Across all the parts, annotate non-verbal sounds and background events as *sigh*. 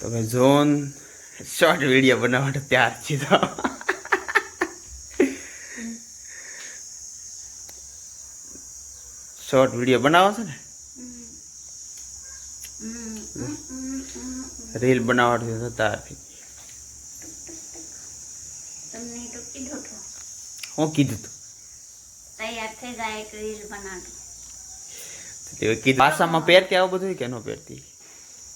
તમે zone short video બનાવવા માટે તૈયાર છીએ તો. શોર્ટ વીડિયો બનાવો છો ને? રીલ બનાવવાથી થતા હું કીધું તું? તૈયાર થઈ જાય એક રીલ બનાવી ભાષામાં પહેરતી આવું બધું કે ન પહેરતી?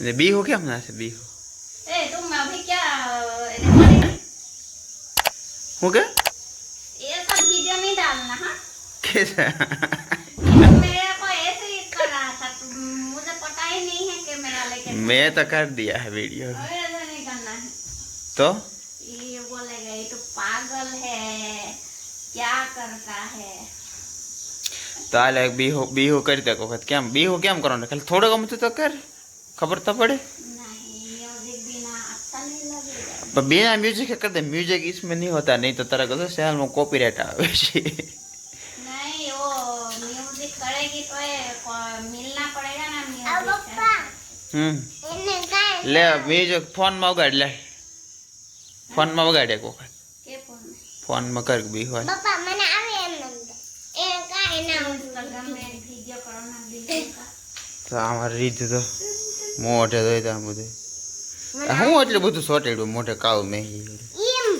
ને બીહું કેમ ના છે બીહું ए तुम अभी क्या रिकॉर्डिंग હું કે ये सब वीडियो नहीं डालना हाँ કે છે मेरे को ऐसे ही कर रहा था तुम मुझे पता ही नहीं है कि मेरा लेके મેં તો કરી દિયા હે વિડીયો अरे ऐसा नहीं करना है તો ये बोलेगा ये तो पागल है क्या करता है તો હાલે બીહું બીહું કરી દે વખત કેમ બીહું કેમ કરવાનું ખાલી થોડું ગમતું તો કર ખબર તો પડે? બે ના મ્યુઝિક કરતા મ્યુઝિક ઇસમાં નહીં હોતા, નહીં તો તારા કહો કોપી કોપીરાઇટ આવે છે. લે મ્યુઝિક ફોનમાં વગાડ, લે. ફોનમાં વગાડ એક વખત. ફોનમાં કર બી હોય. તો અમારે રીત તો મોઢે જોઈ તો આમ બધું હું એટલું બધું સોટેડું મોઢે કાવ મેં એમ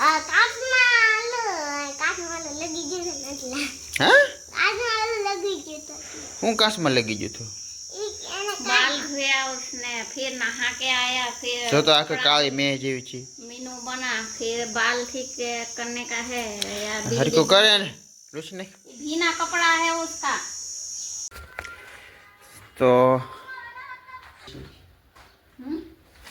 આ કાચમાં લ- કાચમાં લ- લગી ગયું છે ને એટલે હા કાચમાં લ- લગી ગયું તો હું કાશમાં લગી ગયું હતું ઈ એને बाल धोया उसने फिर नहा के आया फिर જો તો આખે કાળી મેં જેવી છે मीनू बना फिर बाल ठीक करने का है या હરકો કરે ને રૂસ નહીં भीना कपड़ा है उसका તો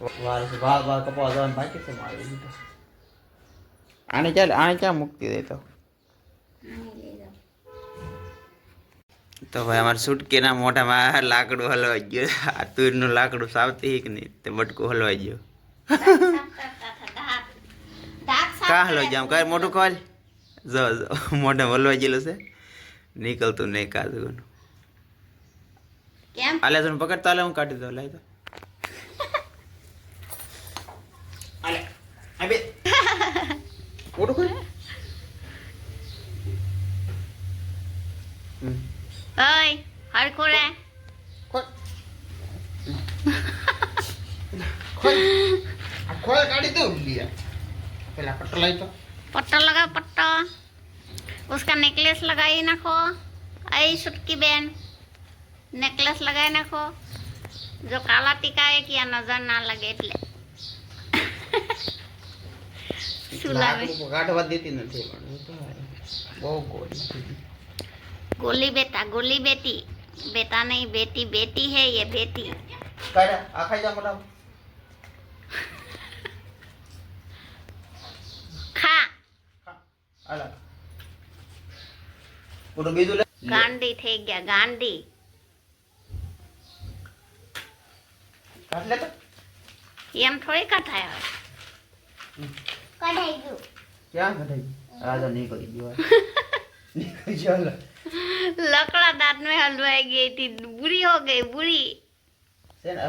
વાળ વાળ વાળ કપાવા જવાનું બાકી છે મારી આને ક્યાં આને ક્યાં મૂકતી દે તો? તો ભાઈ અમારે સુટકીના મોઢામાં લાકડું હલવાઈ ગયું. આ તુરનું લાકડું સાવતી કે નહીં? તે બટકું હલવાઈ ગયું. કા હલવાઈ જામ કર મોઢું ખોલ. જો જો મોઢા હલવાઈ ગયેલું છે. નીકળતું નહીં કાજુનું આલે તને પકડતા આલે હું કાઢી દઉં. લાય દઉં મોઢું ખોલ હમ. ઓય હરખું રે ખોલ ખોલ આ ખોલ કાઢી દઉં લિયા પેલા પટ્ટો લાય તો पट्टा लगा पट्टा उसका नेकलेस लगाई नाखो आई छुटकी बहन नेकलेस लगाई नाखो जो काला टीका है किया नजर ना लगे એટલે સુલાવે કાઢવા દેતી નથી બહુ ગોળી ગોલી બેટા ગોલી બેટી બેટા નહીં બેટી બેટી હે યે બેટી કાઢ આખાઈ જા મોટા ખા અલા મોટો બીજું ગાંડી થઈ ગયા ગાંડી કાઢ લે તો એમ થોડી કથાય હવે કઢાઈ ગયું. *laughs* લકડા દાંત મેં હલવાઈ ગઈ હતી. બુરી હો ગઈ બુરી.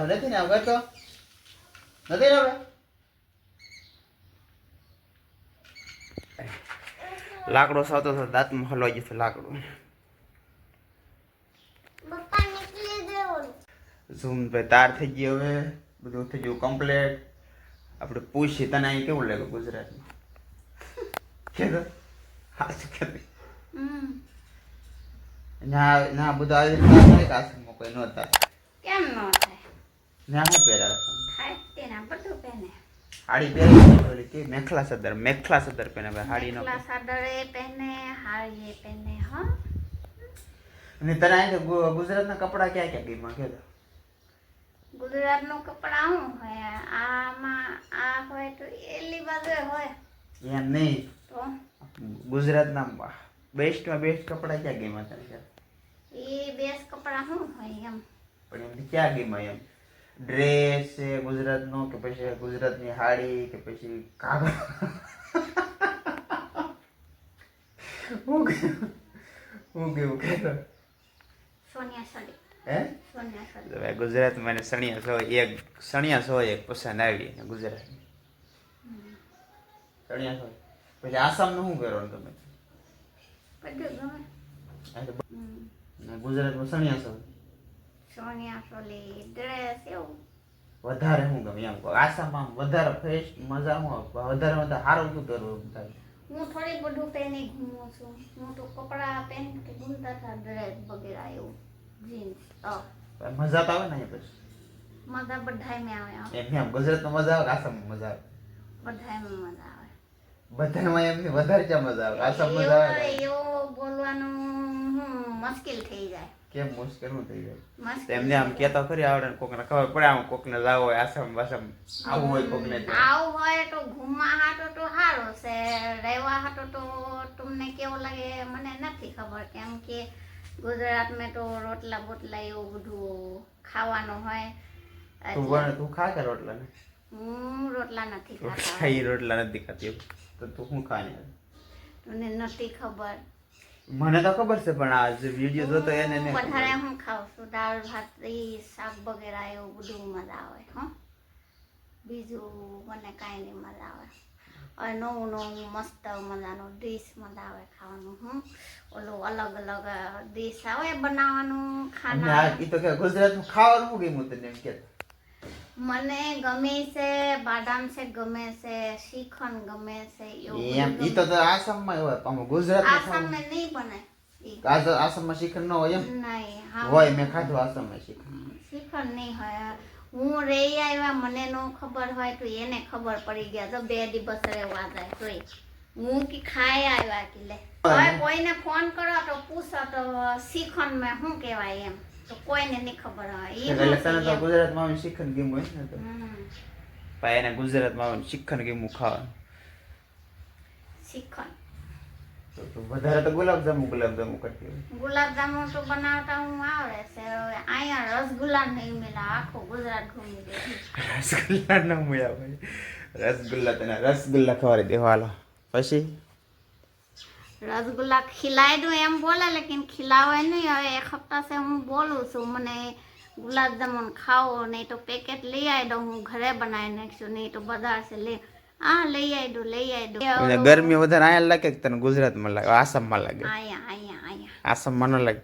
નથી ને અગર તો? નથી ને લાકડો સાવતો દાંત દાંતમાં હલવાઈ ગયો છે લાકડો. ઝૂમ પે તાર થઈ ગયો હવે. બધું થઈ ગયું કમ્પ્લેટ આપણે પૂછી તને અહીં કેવું લાગે ગુજરાતમાં કે શું કે ના ના બધા આવી રીતના થાય કે આશ્રમમાં કોઈ ન થાય. કેમ ન થાય? ના હું પહેરાવે તેના બધું પહેરે સાડી પહેરી ઓલી કે મેખલા સદર મેખલા સદર પહેરે ભાઈ સાડી નો મેખલા પહેરે. પહેને એ પહેને હા? અને તને આ ગુજરાતના કપડા ક્યાં ક્યાં ગીમાં કે ગુજરાતનું કપડા શું હોય આમાં આ હોય તો એલી બાજુ હોય એમ નહીં તો ગુજરાતના બેસ્ટમાં બેસ્ટ કપડા ક્યાં ગીમાં તને કે? એ બેસ કપડા શું હોય એમ પણ એમ ક્યાં ગીમાં એમ ડ્રેસ છે ગુજરાતનો કે પછી ગુજરાતની સાડી કે પછી કાગળ હું કે- હું કેવું કે તો? સોનિયા સડી હે? ગુજરાતમાં એને સણિયા સો એક સણિયા સો એક પસંદ આવી ગુજરાત સણિયા સો પછી આસામનું શું કરવાનું તમે? ગુજરાતમાં સણિયા સો સોનિયા સોલી ડ્રેસ એવું. વધારે શું ગમે એમ? કહો આસામમાં વધારે ફ્રેશ મજા હું વધારે વધારે સારું શું કરવું થાય? હું થોડી બધું પહેરી ઘૂમું છું. હું તો કપડા પહેન કે ઘૂમતા હતા ડ્રેસ વગેરે એવું. Jeans top. મજા તો આવે ને અહીંયા પછી? મજા બધાય મેં આવે. એમ એમ ગુજરાતમાં મજા આવે આસામમાં મજા આવે? બધાય મજા આવે. બધામાં એમની વધારે મજા આવે? આસામ મજા આવે? એવું બોલવાનું હમ, મુશ્કેલ થઈ જાય. કેમ મુશ્કેલ શું થઈ જાય? એમને આમ કેતા ખરી આવડે ને કોકને ખબર પડે આમ કોકને લાવો હોય આસામ વાસામ આવું હોય કોકને. આવું હોય તો ઘૂમવા હાટો તો સારું છે રહેવા હાટો તો તમને કેવું લાગે મને નથી ખબર. કેમ કે ગુજરાતમાં તો રોટલા બોટલા એવું બધું ખાવાનું હોય. તું તું ખા કે રોટલા હું રોટલા નથી ખાતા. એ રોટલા નથી ખાતી તો તું શું ખાને મને નથી ખબર. મને તો ખબર છે પણ આ જે વિડિયો જોતો એને ને વધારે હું ખાઉં છું. દાળ ભાત ઈ શાક વગેરે એવું બધું મજા આવે હો. બીજું મને કાંઈ નહીં મજા આવે. અને નવું નવું મસ્ત મજાનું ડીશ મજા આવે ખાવાનું હું. ઓલું અલગ અલગ ડીશ આવે બનાવવાનું ખાના આ તો કે ગુજરાતનું ખાવાનું શું ગમ્યું તને એમ કે? મને ગમે છે બાદામ છે ગમે છે શ્રીખંડ ગમે છે એમ ઈ તો તો આસામમાં હોય આમ ગુજરાતમાં આસામમાં નહીં બને આસામમાં શ્રીખંડ ન હોય એમ? નહીં હોય મેં ખાધું આસામમાં શ્રીખંડ. શ્રીખંડ નહીં હોય. હું રહી આવ્યા મને નો ખબર હોય તો એને ખબર પડી ગયા. તો બે દિવસ રહેવા જાય તોય. હું કે ખાય આવ્યા કે લે. હવે કોઈને ફોન કરો તો પૂછો તો શ્રીખંડમાં શું કહેવાય એમ. તો કોઈને નહીં ખબર હોય. એમ. ગુજરાતમાં આવીને શ્રીખંડ ગમ્યું હોય ને તો. ભાઈ એને ગુજરાતમાં આવીને શ્રીખંડ ગેમ ખાવાનું. તું વધારે તો ગુલાબજાંબુ ગુલાબજાંબુ કરતી હોય. ગુલાબજાંબુ તો બનાવતા હું આવડે છે. અહીંયા રસગુલ્લા નહીં મેલા આખો ગુજરાત ઘૂમી ગયો. *laughs* રસગુલ્લા ન મળ્યા ભાઈ. રસગુલ્લા તને રસગુલ્લા ખવાડી દેવા હાલો. પછી? રસગુલ્લા ખિલાઈ દઉં એમ બોલે લેકિન ખીલાવે નહીં. હવે એક હપ્તા સે હું બોલું છું મને ગુલાબ જામુન ખાવો નહીં તો પેકેટ લઈ આવી દઉં હું ઘરે બનાવી નાખશું નહીં તો બધા છે લે હા લઈ આવી દઉં લઈ આવી દઉં ગરમી વધારે અહીંયા લાગે કે તને ગુજરાતમાં લાગે? આસામમાં લાગે? અહીંયા અહીંયા અહીંયા આસામમાં ન લાગે?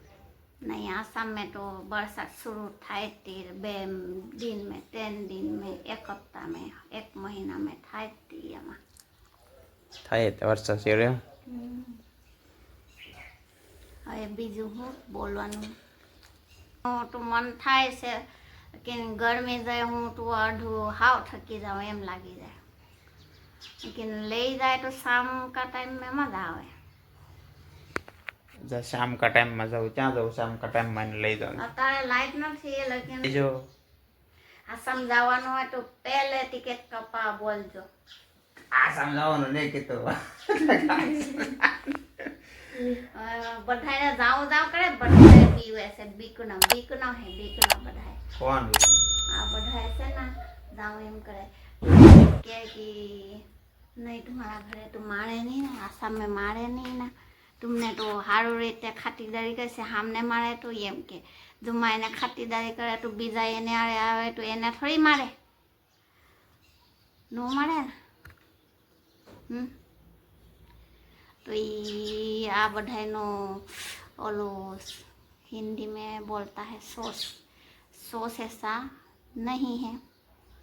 नहीं आसाम में तो बरसात शुरू थाए तीर बे दिन में तीन दिन में एक हफ्ता में एक महीना में थाए तीर થાય વરસાદ છે રે હવે બીજું હું બોલવાનું મોટું મન થાય છે કે ગરમી જાય હું તું અડધું હાવ થકી જાઉં એમ લાગી જાય કે લઈ જાય તો શામ કા ટાઈમમાં મજા આવે શામ કા ટાઈમમાં જાઉં ક્યાં જાઉં શામ કા ટાઈમમાં લઈ જાઉં અત્યારે લાઈટ નથી એ લગીને જો આ સમજાવવાનું હોય તો પહેલેથી કે કપા બોલજો આસામ જવાનું નહીં કીધું *laughs* બધાને જાઉં જાઉં કરે બધાએ પીવે છે બીકનો બીકનો હે બીકનો બધાએ કોણ આ બધા છે ને જાઉં એમ કરે કે कि नहीं तुम्हारा घरे तो मारे नहीं ना आसाम में मारे नहीं ना तुमने तो हारू રીતે ખાતીદારી કરે છે સામને મારે તો એમ કે જુમા એને ખાતીદારી કરે તો બીજા એને આડે આવે તો એને થોડી મારે નો મારે ને હમ તો ઈ આ બધાનો ઓલો હિન્દી में बोलता है सोच सोच ऐसा नहीं है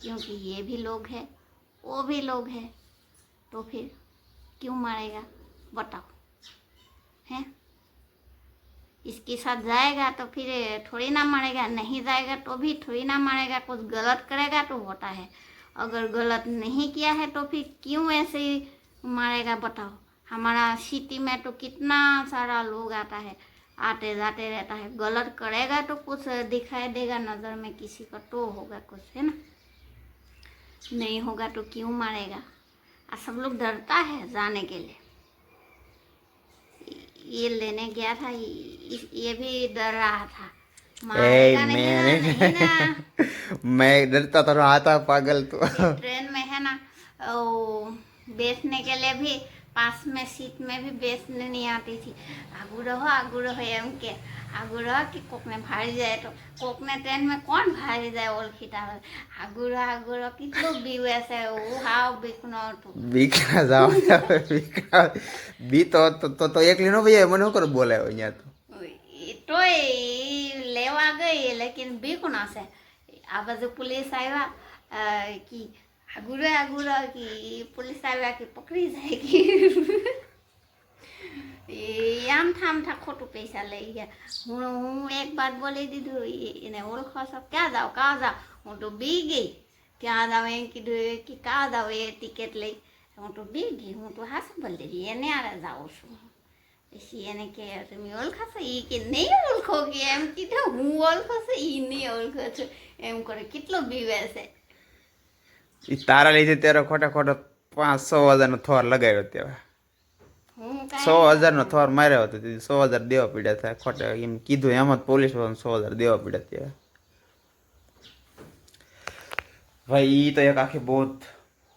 क्योंकि ये भी लोग हैं वो भी लोग हैं तो फिर क्यों मारेगा बताओ हैं इसके साथ जाएगा तो फिर थोड़ी ना मारेगा नहीं जाएगा तो भी थोड़ी ना मारेगा कुछ गलत करेगा तो होता है अगर गलत नहीं किया है तो फिर क्यों ऐसे ही मारेगा बताओ। हमारा सिटी में तो कितना सारा लोग आता है आते जाते रहता है। गलत करेगा तो कुछ दिखाई देगा नज़र में किसी का तो होगा कुछ है ना? नहीं होगा तो क्यों मारेगा? और सब लोग डरता है जाने के लिए। ये लेने गया था ये भी डर रहा था। मारेगा नहीं ना, नहीं ना। *laughs* मैं डरता था आता पागल तो। ट्रेन में है ना वो बैठने के लिए भी पास में सीट में भी बैठने नहीं आती थी आगू रहो आगू रहो एम के आगू रहो कि कोक ने भारी जाए तो कोक ने ट्रेन में कौन भारी જાય ઓળખીતા હોય આગુ રહો આગુ રહો કેટલું બીવે છે હું હાવ બીકનો હતું બીકના જાવ બીકના બી તો તો- તો તો એકલી નો ભાઈ મને શું કરું બોલાયો અહીંયા તો એ તોય ઈ લેવા ગઈ લેકિન બીકનો છે આ બાજુ પોલીસ આવ્યા અ, કે આગુ રહો કે પોલીસ આવ્યા કે પકડી જાય કે. એ આમ થામ થા ખોટું પૈસા લઈ ગયા. હું હું એક બાદ બોલી દીધું એને ઓળખો છો? ક્યાં જાઓ કાં જાઓ હું તો બી ગઈ. ક્યાં જાઓ એમ કીધું કે કાં જાઓ એ ટિકિટ લઈ? હું તો બી ગઈ. હું તો હાસ બોલી એને આરે જાઉં છું. પછી એને કે, તમે ઓળખો છો? એ કે, નહીં ઓળખો. કે એમ કીધું, હું ઓળખો છો? એ નહીં ઓળખો છું. એમ કરે, કેટલો બીવે છે ઈ તારા લીધે ત્યારે ખોટા ખોટો પાંચ સો હજારનો થોર લગાવ્યો ત્યારે હું સો કાંઈ હજારનો થોર માર્યો હતો તે સો હજાર દેવા પડ્યા થાય ખોટા એમ કીધું એમ જ પોલીસ વાળાને સો હજાર દેવા પડ્યા ત્યારે ભાઈ ઈ તો એક આખી બહુ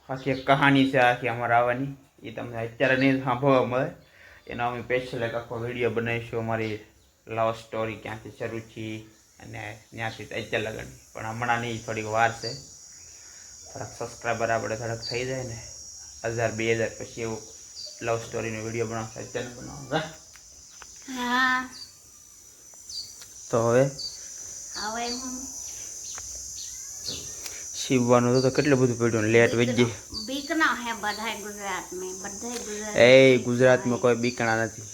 આખી એક કહાની છે આખી અમારે આવવાની એ તમને અત્યારે નહીં સાંભળવા મળે એનો અમે સ્પેશિયલ એક આખો વિડીયો બનાવીશું અમારી લવ સ્ટોરી ક્યાંથી શરૂ થઈ અને ત્યાંથી અત્યારે લગન પણ હમણાં નહીં થોડીક વાર છે થોડાક સબસ્ક્રાઈબર આપણે થોડાક થઈ જાય ને હજાર બે હજાર પછી એવું લવ સ્ટોરીનો વીડિયો બનાવશે ચેનલ બનાવો હા. તો હવે? હવે હું સીવવાનું તો કેટલું બધું પડ્યું લેટ વજી બીકનો હે બધાય ગુજરાત બધાય ગુજરાત એ ગુજરાતમાં કોઈ બીકણા નથી.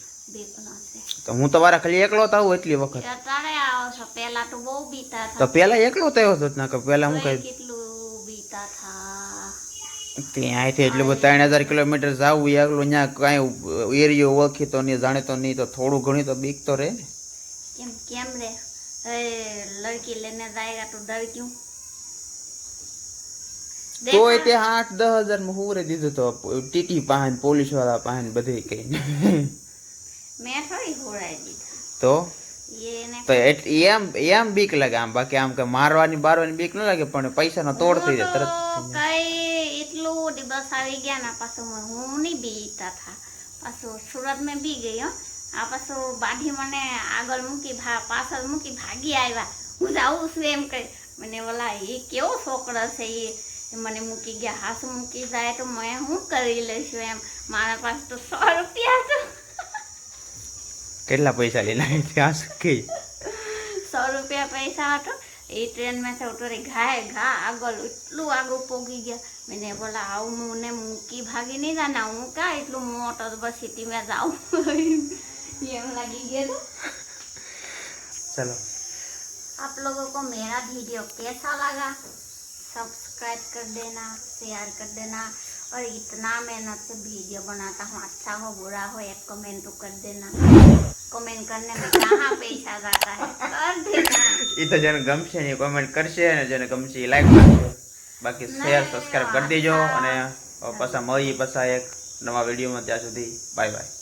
તો હું તમારા ખાલી એકલો તો એટલી વખત. અત્યારે આવો છો પહેલા તો બહુ બીતા તો પેલા એકલો થયો હતો ના કે પેલા હું કઈ અહીંથી એટલું બધું ત્રણ હજાર કિલોમીટર જવું એકલું અહીંયા કાંઈ એરિયો ઓળખીતો નહીં જાણીતો નહીં તો થોડું ઘણી તો બીક તો રહે. ને કેમ કેમ રે? લડકી લઈને જાયેગા તો ડર ક્યું તોય? તે આઠ દસ હજારમાં હુરે દીધું તો ટીટી પાહન પોલીસવાળા પાહન બધે કઈ. મેં થોડી હોડાઈ દીધા. તો? તો એમ એમ બીક લાગે આમ બાકી આમ કે મારવાની બારવાની બીક ન લાગે પણ પૈસાનો તોડ થઈ જાય તરત કઈ दो दिवस आ गया ना पास मैं हूँ नहीं बीता था पास सूरत में बी गई हूँ आ पास बाढ़ी मैंने आगल मुकी भा पास मुकी भागी आएगा हूँ जाऊ उस एम कर मैंने बोला ये क्यों छोकड़ा से ये मैंने मुकी गया हास मुकी जाए तो मैं हूँ कर लेस एम मारे पास तो सौ रुपया तो के पैसा लेना इतिहास के सौ रुपया पैसा तो ये ट्रेन में से उतरे घाय घा आगल इतलू आगू पोगी गया મેને બોલા આવું મને મૂકી ભાગી નહીં જાના હું કા એટલું મોટો બસ સિટી में जाऊं એમ લાગી ગયો ચલો आप लोगों को मेरा वीडियो कैसा लगा सब्सक्राइब कर देना शेयर कर देना और इतना मेहनत से वीडियो बनाता हूँ अच्छा हो बुरा हो एक कमेंट तो कर देना कमेंट करने में कहाँ पैसा जाता है कर देना *laughs* એ તો જેને ગમશે ને કોમેન્ટ કરશે અને જેને ગમશે એ લાઈક કરશે બાકી શેર સબસ્ક્રાઈબ કરી દેજો અને પાછા મળીએ પાછા એક નવા વિડીયોમાં ત્યાં સુધી બાય બાય